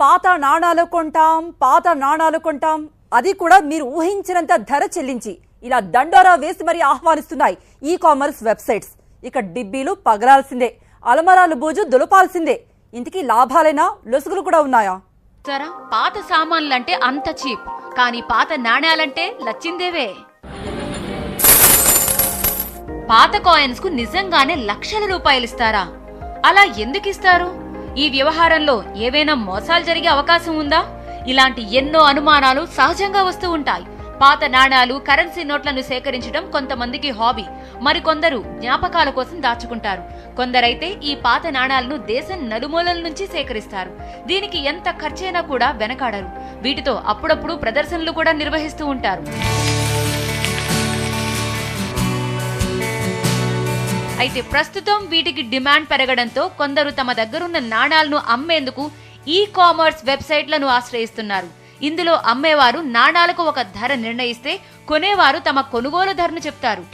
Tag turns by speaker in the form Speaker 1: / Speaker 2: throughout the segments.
Speaker 1: పాత నాణాలు కొంటాం పాత నాణాలు కొంటాం. అది కూడా మీరు ఊహించినంత ధర చెల్లించి. ఇలా దండోరా వేసి మరీ ఆహ్వానిస్తున్నాయి ఈ కామర్స్ వెబ్సైట్స్ ఇక డిబ్బీలు పగలాల్సిందే. అలమరాలు బూజు దులపాల్సిందే. ఇంటికి లాభాలైనా? లొసుగులు కూడా ఉన్నాయా?
Speaker 2: సరా పాత సామాన్లంటే అంత చీప్. కానీ పాత నాణ్యాలంటే లచ్చిందేవే. పాత కాయిన్స్కు నిజంగానే లక్షల రూపాయలు ఇస్తారా అలా ఎందుకు ఇస్తారు ఈ వ్యవహారంలో ఏవైనా మోసాలు జరిగే అవకాశం ఉందా? ఇలాంటి ఎన్నో అనుమానాలు సహజంగా వస్తూ ఉంటాయి. పాత నాణాలు కరెన్సీ నోట్లను సేకరించడం కొంతమందికి హాబీ. మరికొందరు జ్ఞాపకాల కోసం దాచుకుంటారు. కొందరైతే ఈ పాత నాణాలను దేశం నలుమూలల నుంచి సేకరిస్తారు. దీనికి ఎంత ఖర్చైనా కూడా వెనకాడరు. వీటితో అప్పుడప్పుడు ప్రదర్శనలు కూడా నిర్వహిస్తూ ఉంటారు. అయితే ప్రస్తుతం వీటికి డిమాండ్ పెరగడంతో కొందరు తమ దగ్గరున్న నాణాలను అమ్మేందుకు ఈ కామర్స్ వెబ్సైట్లను ఆశ్రయిస్తున్నారు. ఇందులో అమ్మేవారు నాణాలకు ఒక ధర నిర్ణయిస్తే కొనేవారు తమ కొనుగోలు ధరను చెప్తారు.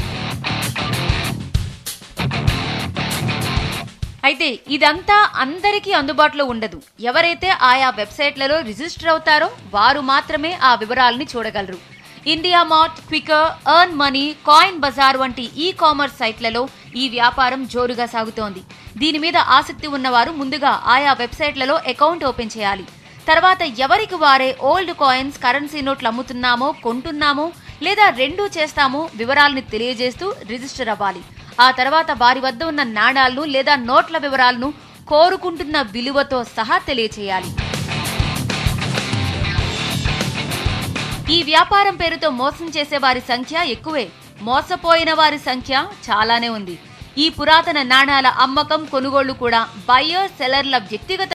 Speaker 2: అయితే ఇదంతా అందరికీ అందుబాటులో ఉండదు. ఎవరైతే ఆయా వెబ్సైట్లలో రిజిస్టర్ అవుతారో వారు మాత్రమే ఆ వివరాలని చూడగలరు. India Mart Quikr earn money coin bazaar వంటి ఈ కామర్స్ సైట్లలో ఈ వ్యాపారం జోరుగా సాగుతోంది. దీని మీద ఆసక్తి ఉన్నవారు ముందుగా ఆయా వెబ్సైట్లలో అకౌంట్ ఓపెన్ చేయాలి. తర్వాత ఎవరికి వారే ఓల్డ్ కాయిన్స్ కరెన్సీ నోట్లు అమ్ముతున్నామో కొంటున్నామో లేదా రెండూ చేస్తామో వివరాలను తెలియజేస్తూ రిజిస్టర్ అవ్వాలి. ఆ తర్వాత వారి వద్ద ఉన్న నాణాలను లేదా నోట్ల వివరాలను కోరుకుంటున్న విలువతో సహా తెలియచేయాలి. ఈ వ్యాపారం పేరుతో మోసం చేసే వారి సంఖ్య ఎక్కువే. మోసపోయిన వారి సంఖ్య చాలానే ఉంది. ఈ పురాతన నాణాల అమ్మకం కొనుగోళ్ళు కూడా బయ్యర్ సెలర్ల వ్యక్తిగత